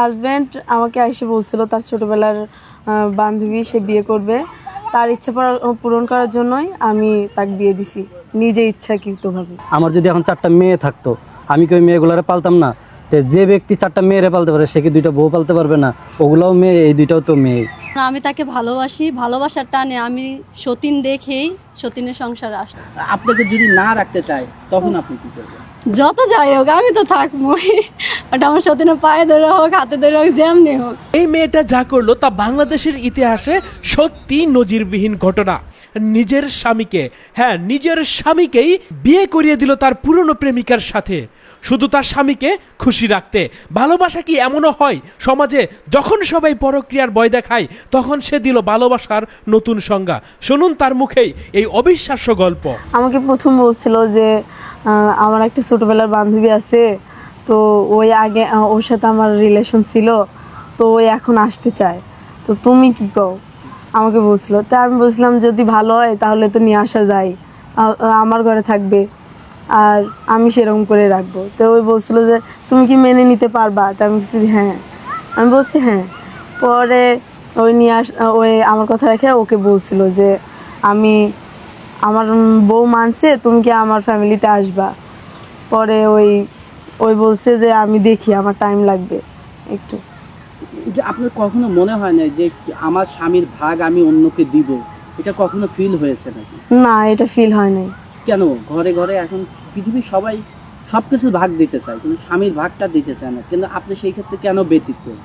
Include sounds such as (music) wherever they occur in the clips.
Husband আমাকে এসে বলছিল তার ছোটবেলার বান্ধবী সে বিয়ে করবে। তার ইচ্ছা পূরণ- পূরণ করার জন্যই আমি তাকে বিয়ে দিছি নিজে ইচ্ছাকৃতভাবে। আমার যদি এখন চারটা মেয়ে থাকতো আমি কি ওই মেয়েগুলারে পালতাম না? তো যে ব্যক্তি চারটা মেয়েরে পালতে পারে সে কি দুইটা বউ পালতে পারবে না? ওগুলাও মেয়ে এই দুইটাও তো মেয়ে। আমি তাকে ভালোবাসি ভালোবাসার টানে আমি সতীন দেখেই সতীনের সংসারে আস আপনাকে যদি না রাখতে চায় তখন আপনি কি করবেন? যত যাই হোক, আমি তো থাকবোই। ওটা আমার সতীনের পায়ে ধরে হোক, হাতে ধরে হোক, যেমনি হোক। এই মেয়েটা যা করল তা বাংলাদেশের ইতিহাসে সত্যি নজিরবিহীন ঘটনা। নিজের স্বামীকে হ্যাঁ নিজের স্বামীকেই বিয়ে করিয়ে দিল তার পুরনো প্রেমিকার সাথে। শুধু তার স্বামীকে খুশি রাখতে। ভালোবাসা কি এমনও হয়? সমাজে যখন সবাই পরক্রিয়ার ভয় দেখায়, তখন সে দিল ভালোবাসার নতুন সংজ্ঞা। শুনুন তার মুখেই এই অবিশ্বাস্য গল্প। আমাকে প্রথম বলছিল যে আমার একটা ছোটবেলার বান্ধবী আছে, তো ওই আগে ওর সাথে আমার রিলেশন ছিল, তো ওই এখন আসতে চায়। তো তুমি কি কও? আমাকে বলছিল। তা আমি বলছিলাম, যদি ভালো হয় তাহলে তো নিয়ে আসা যায়। আমার ঘরে থাকবে। আর আমি সেরকম করে রাখব। তো ওই বলছিল যে, তুমি কি মেনে নিতে পারবা? তা আমি বলছি হ্যাঁ। আমি বলছি হ্যাঁ। পরে ওই নিয়ে আস, ওই আমার কথা রেখে ওকে বলছিল যে, আমি, আমার বউ মানছে, তুমি কি আমার ফ্যামিলিতে আসবা? পরে ওই ওই বলছে যে, আমি দেখি, আমার টাইম লাগবে। একটু। যে আপনার কখনো মনে হয় না যে আমার স্বামীর ভাগ আমি অন্যকে দিব? এটা কখনো ফিল হয়েছে নাকি? না এটা ফিল হয় নাই। কেন? ঘরে ঘরে এখন পৃথিবীর সবাই সব কিছু ভাগ দিতে চায় কিন্তু স্বামীর ভাগটা দিতে চায় না। কিন্তু আপনি সেই ক্ষেত্রে কেন ব্যতিক্রম?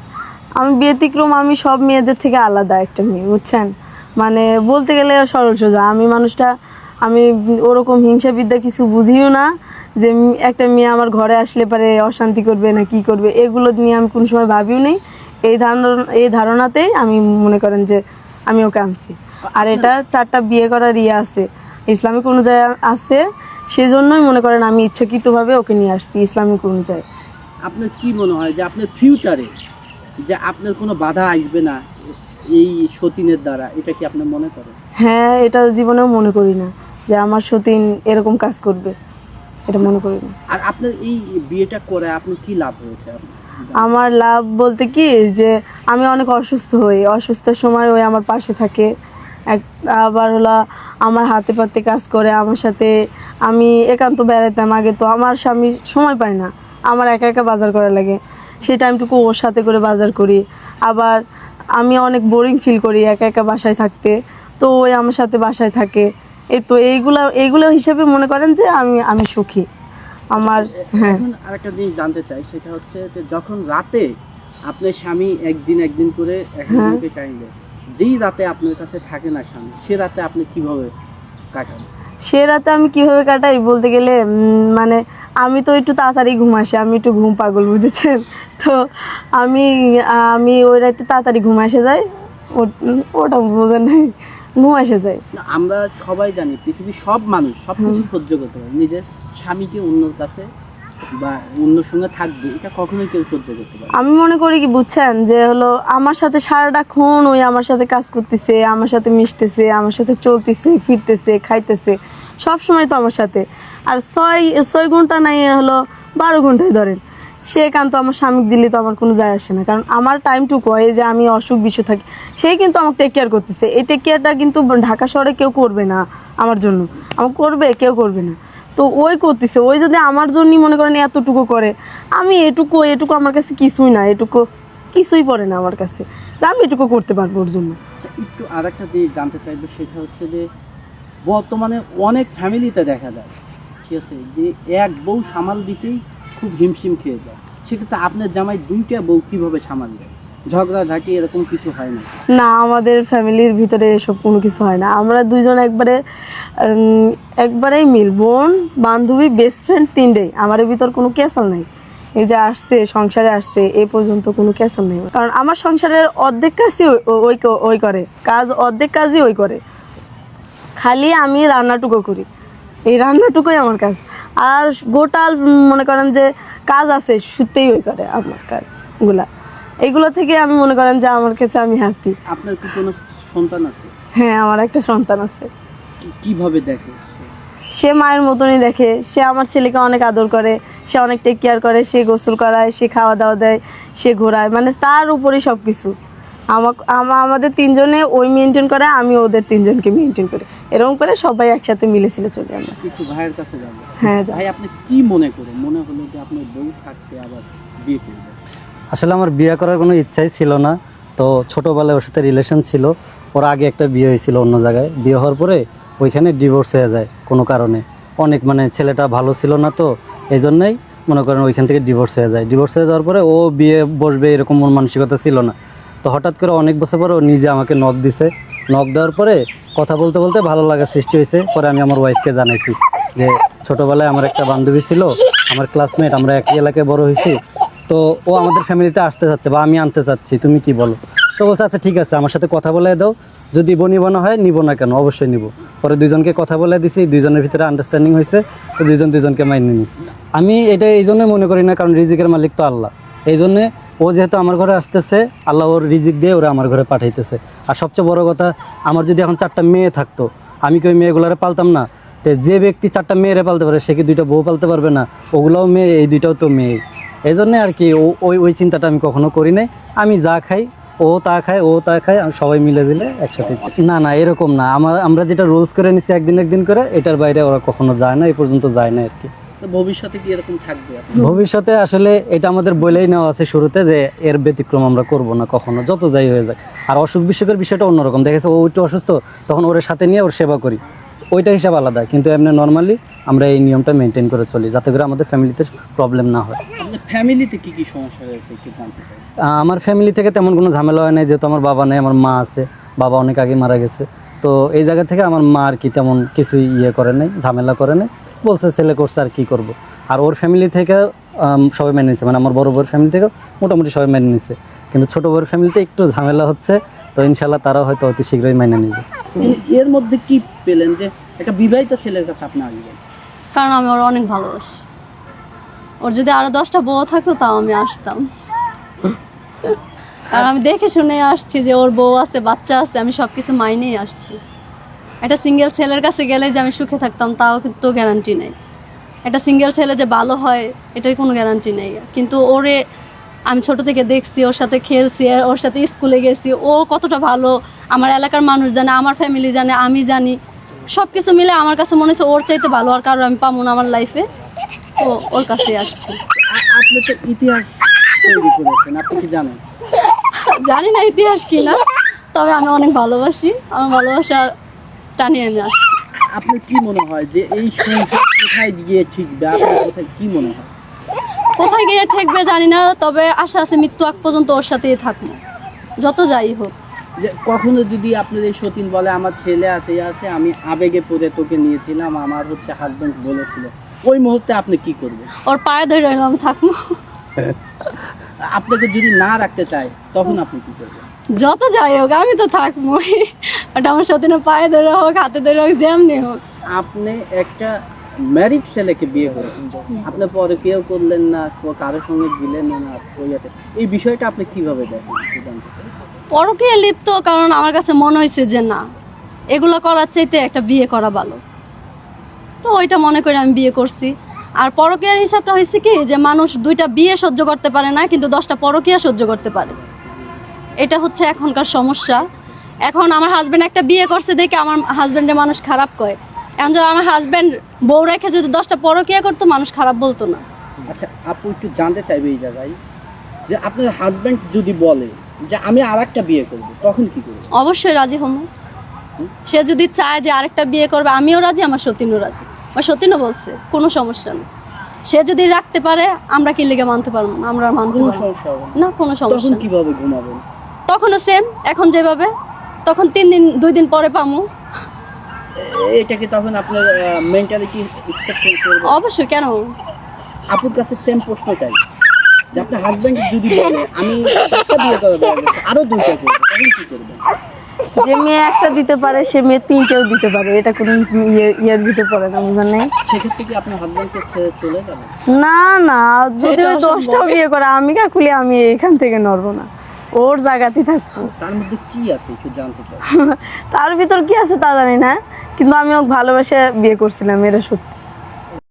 আমি ব্যতিক্রম আমি সব মেয়েদের থেকে আলাদা একটা মেয়ে বুঝছেন? মানে বলতে গেলে সরল সোজা আমি মানুষটা আমি ওরকম হিংসাবিদ্যা কিছু বুঝিও না যে একটা মেয়ে আমার ঘরে আসলে পারে অশান্তি করবে না কি করবে এগুলো নিয়ে আমি কোনো সময় ভাবিও নেই। এই ধারণা এই ধারণাতেই আমি মনে করেন যে আমি ওকে আনছি। আর এটা চারটা বিয়ে করার ইয়ে আছে। ইসলামিক অনুযায়ী আছে সেই জন্যই মনে করেন আমি ইচ্ছাকৃতভাবে ওকে নিয়ে আসছি ইসলামিক অনুযায়ী। আপনার কি মনে হয় যে আপনার ফিউচারে যে আপনার কোনো বাধা আসবে না এই সতীনের দ্বারা? এটা কি আপনি মনে করেন হ্যাঁ এটা জীবনেও মনে করি না যে আমার সতীন এরকম কাজ করবে। এটা মনে করি না। আর আপনার এই বিয়েটা করে আপনার কি লাভ হয়েছে? আমার লাভ বলতে কি যে আমি অনেক অসুস্থ হই। অসুস্থের সময় ওই আমার পাশে থাকে। এক আবার হলো আমার হাতে পাতে কাজ করে আমার সাথে আমি একান্ত বেড়াতাম আগে তো আমার স্বামী সময় পায় না। আমার একা একা বাজার করা লাগে। সেই টাইমটুকু ওর সাথে করে বাজার করি। আবার আমি অনেক বোরিং ফিল করি একা একা বাসায় থাকতে। তো ওই আমার সাথে বাসায় থাকে। এই তো এইগুলা এইগুলো হিসেবে মনে করেন যে আমি আমি সুখী। আমার হ্যাঁ। আরেকটা জিনিস জানতে চাই সেটা হচ্ছে যে যখন রাতে আপনার স্বামী একদিন একদিন করে হ্যাঁ। একদিনকে টাইম দেয় যেই রাতে আপনার কাছে থাকে না স্বামী সে রাতে আপনি কীভাবে কাটান? সে রাতে আমি কীভাবে কাটাই বলতে গেলে মানে আমি তো একটু তাড়াতাড়ি ঘুম আসে আমি একটু ঘুম পাগল বুঝেছেন? তো আমি আমি ওই রাতে তাড়াতাড়ি ঘুম আসে যাই ওটা বোঝেন নাই। ঘুম আসে যায়। আমরা সবাই জানি পৃথিবীর সব মানুষ সব কিছু সহ্য করতে পারে। নিজের স্বামীকে অন্যর কাছে বা অন্যর সঙ্গে থাকবে এটা কখনোই কেউ সহ্য করতে পারে আমি মনে করি কি বুঝছেন? যে হলো আমার সাথে সারাটা সারাটাক্ষণ ওই আমার সাথে কাজ করতেছে আমার সাথে মিশতেছে আমার সাথে চলতেছে ফিরতেছে খাইতেছে। সব সময় তো আমার সাথে। আর ছয় ছয় ঘণ্টা নাই হলো বারো ঘন্টায় ধরেন। সে কান্ত আমার স্বামীকে দিলে তো আমার কোনো যায় আসে না। কারণ আমার টাইমটুকু হয় যে আমি অসুখ বিসুখ থাকি সেই কিন্তু আমাকে টেক কেয়ার করতেছে। এই টেক কেয়ারটা কিন্তু ঢাকা শহরে কেউ করবে না আমার জন্য। আমার করবে, কেউ করবে না। তো ওই করতেছে। ওই যদি আমার জন্যই মনে করেন এতটুকু করে, আমি এটুকু এটুকু আমার কাছে কিছুই না, এটুকু কিছুই পড়ে না আমার কাছে। আমি এটুকু করতে পারব ওর জন্য। আচ্ছা একটু আর একটা জিনিস জানতে চাইব, সেটা হচ্ছে যে বর্তমানে অনেক ফ্যামিলিতে দেখা যায়, ঠিক আছে? যে এক বউ সামাল দিতেই খুব হিমশিম খেয়ে যায়। সেক্ষেত্রে আপনার জামাই দুইটা বউ কীভাবে সামাল দেয়? ঝগড়া, ঝাঁটি এরকম কিছু হয় না না, আমাদের ফ্যামিলির ভিতরে এসব কোনো কিছু হয় না। আমরা দুইজন একবারে একবারেই মিল। বোন, বান্ধবী বেস্ট ফ্রেন্ড তিনটেই। আমার ভিতর কোনো ক্যাসাল নাই। এই যে আসছে, সংসারে আসছে, এ পর্যন্ত কোনো ক্যাসাল নেই। কারণ আমার সংসারের অর্ধেক কাজই ওই ওই করে। কাজ অর্ধেক কাজই ওই করে। খালি আমি রান্নাটুকু করি। এই রান্নাটুকুই আমার কাজ। আর গোটাল মনে করেন যে কাজ আছে শুতেই ওই করে আমার কাজগুলা এগুলো থেকে আমি মনে করেন যে আমার কাছে আমি হ্যাপি আপনার কি কোনো সন্তান আছে? হ্যাঁ আমার একটা সন্তান আছে। কীভাবে দেখে সে? মায়ের মতনই দেখে। সে আমার ছেলেকে অনেক আদর করে সে অনেক টেক কেয়ার করে সে গোসল করায় সে খাওয়া দাওয়া দেয় সে ঘোরায় মানে তার উপরেই সব কিছু আমাকে আমাদের তিনজনে ওই মেনটেন করে আমি ওদের তিনজনকে মেনটেন করি। এরকম করে সবাই একসাথে মিলেছিলে চলে আমরা। একটু ভাইয়ের কাছে যাব। হ্যাঁ ভাই আপনি কি মনে করেন? মনে হলো যে আপনার বউ থাকতে আবার বিয়ে করবেন আসলে আমার বিয়ে করার কোনো ইচ্ছাই ছিল না। তো ছোটোবেলায় ওর সাথে রিলেশন ছিল। ওর আগে একটা বিয়ে হয়েছিল অন্য জায়গায়। বিয়ে হওয়ার পরে ওইখানে ডিভোর্স হয়ে যায় কোনো কারণে। অনেক মানে ছেলেটা ভালো ছিল না তো এই জন্যই মনে করেন ওইখান থেকে ডিভোর্স হয়ে যায়। ডিভোর্স হয়ে যাওয়ার পরে ও বিয়ে বসবে এরকম মন মানসিকতা ছিল না। তো হঠাৎ করে অনেক বছর পরে ও নিজে আমাকে নখ দিছে। নখ দেওয়ার পরে কথা বলতে বলতে ভালো লাগা সৃষ্টি হয়েছে। পরে আমি আমার ওয়াইফকে জানাইছি যে, ছোটোবেলায় আমার একটা বান্ধবী ছিল, আমার ক্লাসমেট আমরা একই এলাকায় বড় হয়েছি। তো ও আমাদের ফ্যামিলিতে আসতে চাচ্ছে বা আমি আনতে চাচ্ছি, তুমি কি বলো? তো বলছে আচ্ছা ঠিক আছে, আমার সাথে কথা বলে দাও। যদি বনি বানা হয়, নিব না কেন? অবশ্যই নিব। পরে দুজনকে কথা বলে দিছি দুজনের ভিতরে আন্ডারস্ট্যান্ডিং হয়েছে, তো দুইজন দুইজনকে মাইনে নিছি। আমি এটা এই জন্য মনে করি না, কারণ রিজিকের মালিক তো আল্লাহ। এই জন্যে ও যেহেতু আমার ঘরে আসতেছে, আল্লাহ ওর রিজিক দিয়ে ওরা আমার ঘরে পাঠাইতেছে। আর সবচেয়ে বড় কথা, আমার যদি এখন চারটা মেয়ে থাকতো, আমি কি ওই মেয়েগুলারে পালতাম না? তো যে ব্যক্তি চারটা মেয়েরে পালতে পারে, সে কি দুইটা বউ পালতে পারবে না? ওগুলাও মেয়ে, এই দুইটাও তো মেয়ে। এই জন্যে আর কি ওই ওই চিন্তাটা আমি কখনো করি নাই। আমি যা খাই, ও তা খায়, ও তা খায় সবাই মিলে দিলে একসাথে না না, এরকম না। আমার যেটা রুলস করে নিছি একদিন একদিন করে, এটার বাইরে ওরা কখনো যায় না, এই পর্যন্ত যায় না আর কি। ভবিষ্যতে কি এরকম থাকবে ভবিষ্যতে আসলে এটা আমাদের বলেই নেওয়া আছে শুরুতে যে এর ব্যতিক্রম আমরা করব না কখনো যত যাই হয়ে যায় আর অসুখ বিসুখের বিষয়টা অন্যরকম। দেখেছে ও একটু অসুস্থ তখন ওর সাথে নিয়ে ওর সেবা করি। ওইটা হিসাব আলাদা কিন্তু এমনি নর্মালি আমরা এই নিয়মটা মেনটেন করে চলি যাতে করে আমাদের ফ্যামিলিতে প্রবলেম না হয়। ফ্যামিলিতে কি কি সমস্যা হয়েছে আমার ফ্যামিলি থেকে তেমন কোনো ঝামেলা হয় নাই যেহেতু আমার বাবা নেই আমার মা আছে বাবা অনেক আগে মারা গেছে। তো এই জায়গা থেকে আমার মা আর কি তেমন কিছুই ইয়ে করে নাই ঝামেলা করে নাই। বলছে ছেলে করছে আর কি করব? আর ওর ফ্যামিলি থেকে সবাই মেনে নিছে। মানে আমার বড় বউর ফ্যামিলি থেকে মোটামুটি সবাই মেনে নিছে। কিন্তু ছোটো বউর ফ্যামিলিতে একটু ঝামেলা হচ্ছে তো ইনশাল্লাহ তারাও হয়তো অতি শীঘ্রই মেনে নেবে। এর মধ্যে কি পেলেন যে একটা বিবাহিত ছেলের কাছে আপনি আসবেন? কারণ আমি ওর অনেক ভালোবাসি। ওর যদি আরও দশটা বউ থাকতো তাও আমি আসতাম। কারণ আমি দেখে শুনে আসছি যে ওর বউ আছে, বাচ্চা আছে, আমি সব কিছু মাইনেই আসছি। একটা সিঙ্গেল ছেলের কাছে গেলে যে আমি সুখে থাকতাম, তাও কিন্তু গ্যারান্টি নেই। একটা সিঙ্গেল ছেলে যে ভালো হয়, এটার কোনো গ্যারান্টি নেই। কিন্তু ওরে আমি ছোট থেকে দেখছি, ওর সাথে খেলছি, ওর সাথে স্কুলে গেছি, ও কতটা ভালো, আমার এলাকার মানুষ জানে, আমার ফ্যামিলি জানে, আমি জানি। সব কিছু মিলে আমার কাছে মনে হচ্ছে ওর চাইতে ভালো, আর কারও আমি পাবো না আমার লাইফে তো ওর কাছে আসছি। আপনি তো ইতিহাস তৈরি করেছেন, আপনি কি জানেন? জানি না ইতিহাস কি না তবে আমি অনেক ভালোবাসি। আমার ভালোবাসা টানিয়ে আমি আসছি। আপনার কি মনে হয় যে এই সংসার কোথায় গিয়ে ঠিকবে? আপনার কোথায় কি মনে হয়? কোথায় গিয়ে ঠেকবে জানি না তবে আশা আছে মৃত্যু আগ পর্যন্ত ওর সাথেই থাকব। যত যাই হোক। যে কখনো যদি আপনার এই সতীন বলে আমার ছেলে আছে আছে আমি আবেগে পড়ে তোকে নিয়েছিলাম আমার হচ্ছে হাজবেন্ড বলেছিল। ওই মুহূর্তে আপনি কি করবেন? ওর পায়ে ধরে রইলাম থাকব। (laughs) আপনাকে যদি না রাখতে চায় তখন আপনি কি করবেন? যত যাই হোক আমি তো থাকবোই। ওটা আমার সতীনের পায়ে ধরে হোক হাতে ধরে হোক যেমনি হোক। আপনি একটা ম্যারিড ছেলেকে বিয়ে করেছেন আপনি পরে কেউ করলেন না কারোর সঙ্গে দিলেন না ওই ইয়াতে। এই বিষয়টা আপনি কীভাবে দেখেন? পরকে লিপ্ত কারণ আমার কাছে মনে হয়েছে যে না এগুলো করার চাইতে একটা বিয়ে করা ভালো। তো ওইটা মনে করে আমি বিয়ে করছি। আর পরকীয়ার হিসাবটা হয়েছে কি যে মানুষ দুইটা বিয়ে সহ্য করতে পারে না কিন্তু দশটা পরকীয়া সহ্য করতে পারে। এটা হচ্ছে এখনকার সমস্যা। এখন আমার হাজব্যান্ড একটা বিয়ে করছে দেখে আমার হাজবেন্ডের মানুষ খারাপ কয়। এখন যদি আমার হাজব্যান্ড বউ রেখে যদি দশটা পরকীয়া করতো মানুষ খারাপ বলতো না। আচ্ছা আপু একটু জানতে চাইবে এই জায়গায় যে আপনার হাজব্যান্ড যদি বলে যে আমি আর একটা বিয়ে করব তখন কি করব? অবশ্যই রাজি হম সে যদি চায় যে আরেকটা বিয়ে করবে আমিও রাজি আমার সতীনও রাজি। আমার না বলছে কোনো সমস্যা নেই সে যদি রাখতে পারে আমরা কি লেগে মানতে পারব না? আমরা মানতে পারব না। না। না কোনো সমস্যা তখন কীভাবে ঘুমাবেন তখনও সেম এখন যেভাবে তখন তিন দিন দুই দিন পরে পামু। এটাকে তখন আপনার মেন্টালিটি অবশ্যই কেন? আপুর কাছে সেম প্রশ্নটাই যে আপনার হাজবেন্ড যদি বলে আমি বিয়ে করব আরও দুইটা করব তখন কি করবেন? যে মেয়ে একটা দিতে পারে সে মেয়ে তিনটেও দিতে পারে। এটা কোনো ইয়ে ইয়ের ভিতরে পড়ে না বুঝলেন? সেক্ষেত্রে কি আপনার হাজবেন্ডকে ছেড়ে চলে যাবে? না না যদি ওই দশটাও বিয়ে করে আমি কাকুলি আমি এখান থেকে নড়বো না। ওর জায়গাতেই থাকব। তার মধ্যে কি আছে একটু জানতে চাই। (laughs) তার ভিতর কি আছে তা জানি না কিন্তু আমি ওকে ভালোবেসে বিয়ে করছিলাম এটা সত্যি।